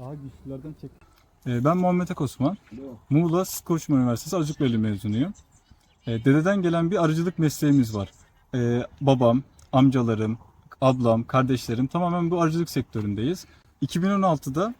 Daha güçlülerden çek. Ee, Ben Muhammed Ek Osman. Muğla Sıt Koçman Üniversitesi Bölümü mezunuyum. Ee, Dededen gelen bir arıcılık mesleğimiz var. Ee, Babam, amcalarım, ablam, kardeşlerim tamamen bu arıcılık sektöründeyiz. 2016'da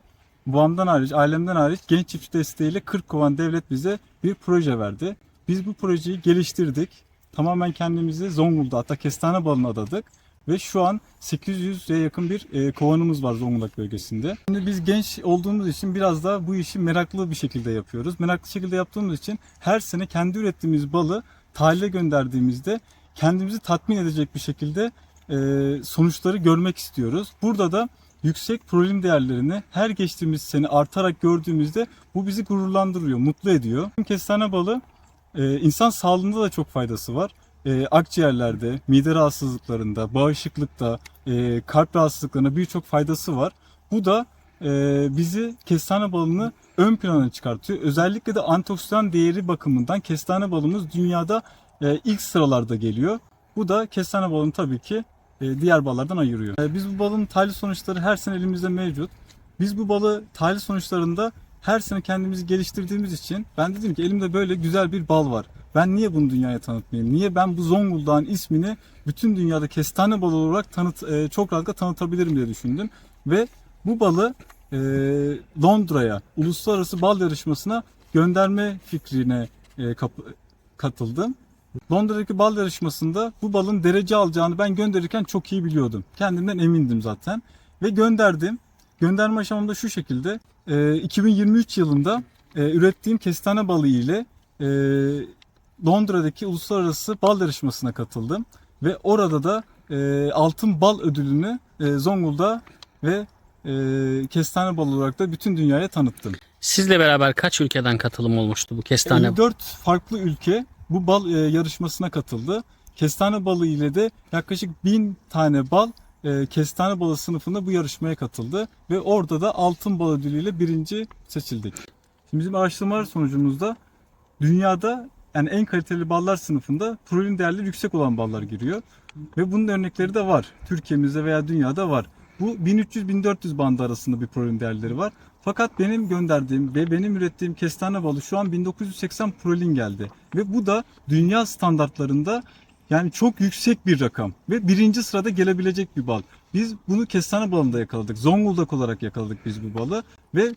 babamdan hariç, ailemden hariç genç çiftçi desteğiyle 40 kovan devlet bize bir proje verdi. Biz bu projeyi geliştirdik. Tamamen kendimizi Zonguldak'ta kestane balına adadık. Ve şu an 800'e yakın bir e, kovanımız var Zonguldak bölgesinde. Şimdi biz genç olduğumuz için biraz da bu işi meraklı bir şekilde yapıyoruz. Meraklı şekilde yaptığımız için her sene kendi ürettiğimiz balı tahlile gönderdiğimizde kendimizi tatmin edecek bir şekilde e, sonuçları görmek istiyoruz. Burada da yüksek prolin değerlerini her geçtiğimiz sene artarak gördüğümüzde bu bizi gururlandırıyor, mutlu ediyor. Kestane balı e, insan sağlığında da çok faydası var. E, akciğerlerde, mide rahatsızlıklarında, bağışıklıkta, e, kalp rahatsızlıklarına birçok faydası var. Bu da e, bizi kestane balını ön plana çıkartıyor. Özellikle de antioksidan değeri bakımından kestane balımız dünyada e, ilk sıralarda geliyor. Bu da kestane balını tabii ki e, diğer ballardan ayırıyor. E, biz bu balın tahlil sonuçları her sene elimizde mevcut. Biz bu balı tahlil sonuçlarında her sene kendimizi geliştirdiğimiz için ben dedim ki elimde böyle güzel bir bal var. Ben niye bunu dünyaya tanıtmayayım? Niye ben bu Zonguldak'ın ismini bütün dünyada kestane balı olarak tanıt, e, çok rahatlıkla tanıtabilirim diye düşündüm. Ve bu balı e, Londra'ya, uluslararası bal yarışmasına gönderme fikrine e, kap- katıldım. Londra'daki bal yarışmasında bu balın derece alacağını ben gönderirken çok iyi biliyordum. Kendimden emindim zaten. Ve gönderdim. Gönderme aşamamda şu şekilde. e, 2023 yılında e, ürettiğim kestane balı ile e, Londra'daki uluslararası bal yarışmasına katıldım. Ve orada da e, altın bal ödülünü e, Zonguldak ve e, kestane balı olarak da bütün dünyaya tanıttım. Sizle beraber kaç ülkeden katılım olmuştu bu kestane? 54 farklı ülke bu bal e, yarışmasına katıldı. Kestane balı ile de yaklaşık 1000 tane bal e, kestane balı sınıfında bu yarışmaya katıldı ve orada da altın bal ödülüyle birinci seçildik. Şimdi bizim araştırmalar sonucumuzda dünyada yani en kaliteli ballar sınıfında prolin değerleri yüksek olan ballar giriyor. Ve bunun örnekleri de var. Türkiye'mizde veya dünyada var. Bu 1300-1400 bandı arasında bir prolin değerleri var. Fakat benim gönderdiğim ve benim ürettiğim kestane balı şu an 1980 prolin geldi. Ve bu da dünya standartlarında yani çok yüksek bir rakam ve birinci sırada gelebilecek bir bal. Biz bunu kestane balında yakaladık. Zonguldak olarak yakaladık biz bu balı ve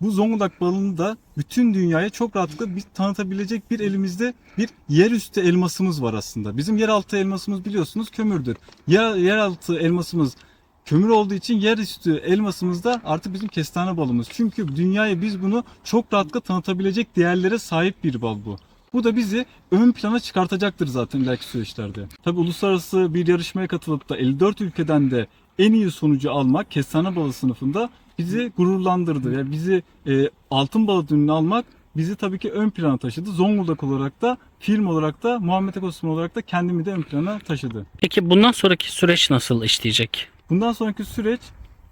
bu Zonguldak balını da bütün dünyaya çok rahatlıkla bir tanıtabilecek bir elimizde bir yerüstü elmasımız var aslında. Bizim yeraltı elmasımız biliyorsunuz kömürdür. Yer, yeraltı elmasımız kömür olduğu için yerüstü elmasımız da artık bizim kestane balımız. Çünkü dünyaya biz bunu çok rahatlıkla tanıtabilecek değerlere sahip bir bal bu. Bu da bizi ön plana çıkartacaktır zaten ileriki süreçlerde. Tabi uluslararası bir yarışmaya katılıp da 54 ülkeden de en iyi sonucu almak kestane balı sınıfında bizi gururlandırdı. Yani bizi e, altın bal ödülünü almak bizi tabii ki ön plana taşıdı. Zonguldak olarak da film olarak da Muhammed Ekosman olarak da kendimi de ön plana taşıdı. Peki bundan sonraki süreç nasıl işleyecek? Bundan sonraki süreç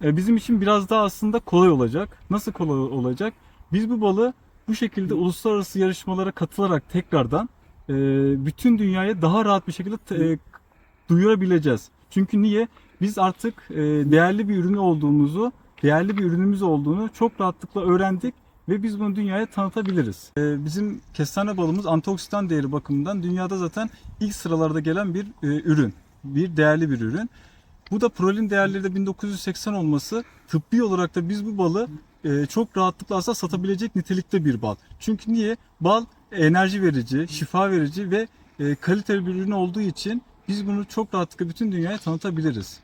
e, bizim için biraz daha aslında kolay olacak. Nasıl kolay olacak? Biz bu balı bu şekilde uluslararası yarışmalara katılarak tekrardan e, bütün dünyaya daha rahat bir şekilde e, duyurabileceğiz. Çünkü niye? Biz artık e, değerli bir ürün olduğumuzu, değerli bir ürünümüz olduğunu çok rahatlıkla öğrendik ve biz bunu dünyaya tanıtabiliriz. E, bizim kestane balımız antioksidan değeri bakımından dünyada zaten ilk sıralarda gelen bir e, ürün. Bir değerli bir ürün. Bu da prolin değerleri de 1980 olması tıbbi olarak da biz bu balı e, çok rahatlıkla aslında satabilecek nitelikte bir bal. Çünkü niye? Bal enerji verici, şifa verici ve e, kaliteli bir ürün olduğu için biz bunu çok rahatlıkla bütün dünyaya tanıtabiliriz.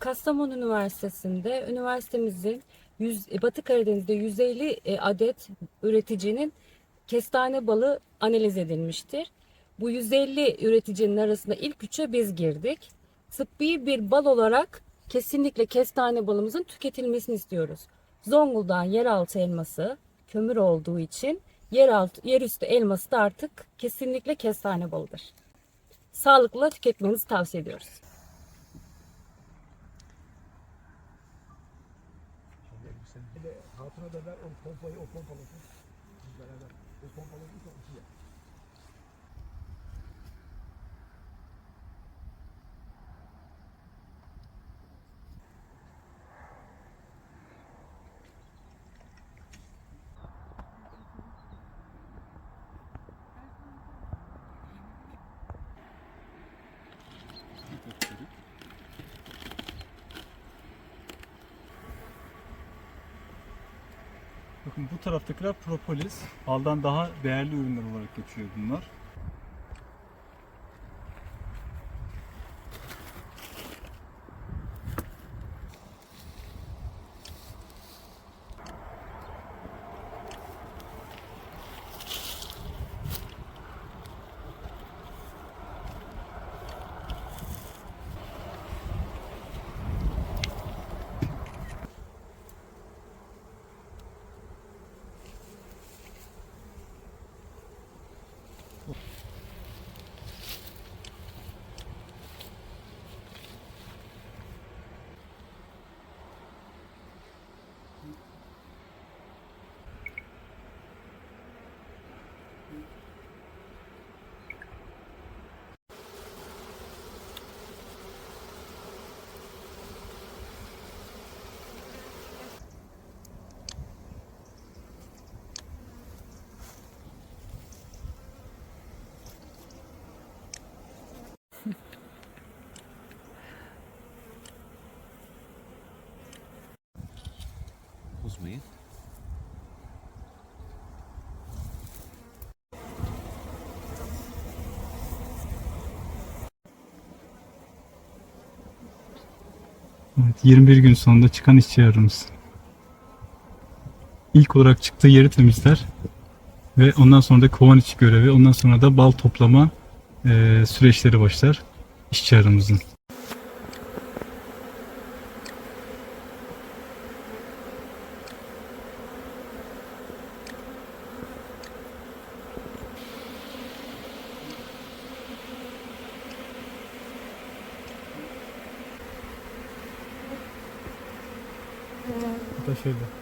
Kastamonu Üniversitesi'nde üniversitemizin 100, e, Batı Karadeniz'de 150 e, adet üreticinin kestane balı analiz edilmiştir. Bu 150 üreticinin arasında ilk üçe biz girdik. Tıbbi bir bal olarak kesinlikle kestane balımızın tüketilmesini istiyoruz. Zonguldak'ın yeraltı elması kömür olduğu için yeraltı, yerüstü elması da artık kesinlikle kestane balıdır. Sağlıklı tüketmenizi tavsiye ediyoruz. Sırada ver o pompayı o pompalasın. Biz beraber. O pompalasın çok iyi. Bu taraftakiler propolis. Baldan daha değerli ürünler olarak geçiyor bunlar. Evet, 21 gün sonunda çıkan işçi arımız. İlk olarak çıktığı yeri temizler ve ondan sonra da kovan içi görevi, ondan sonra da bal toplama eee, süreçleri başlar işçi arımızın. Bu da şöyle.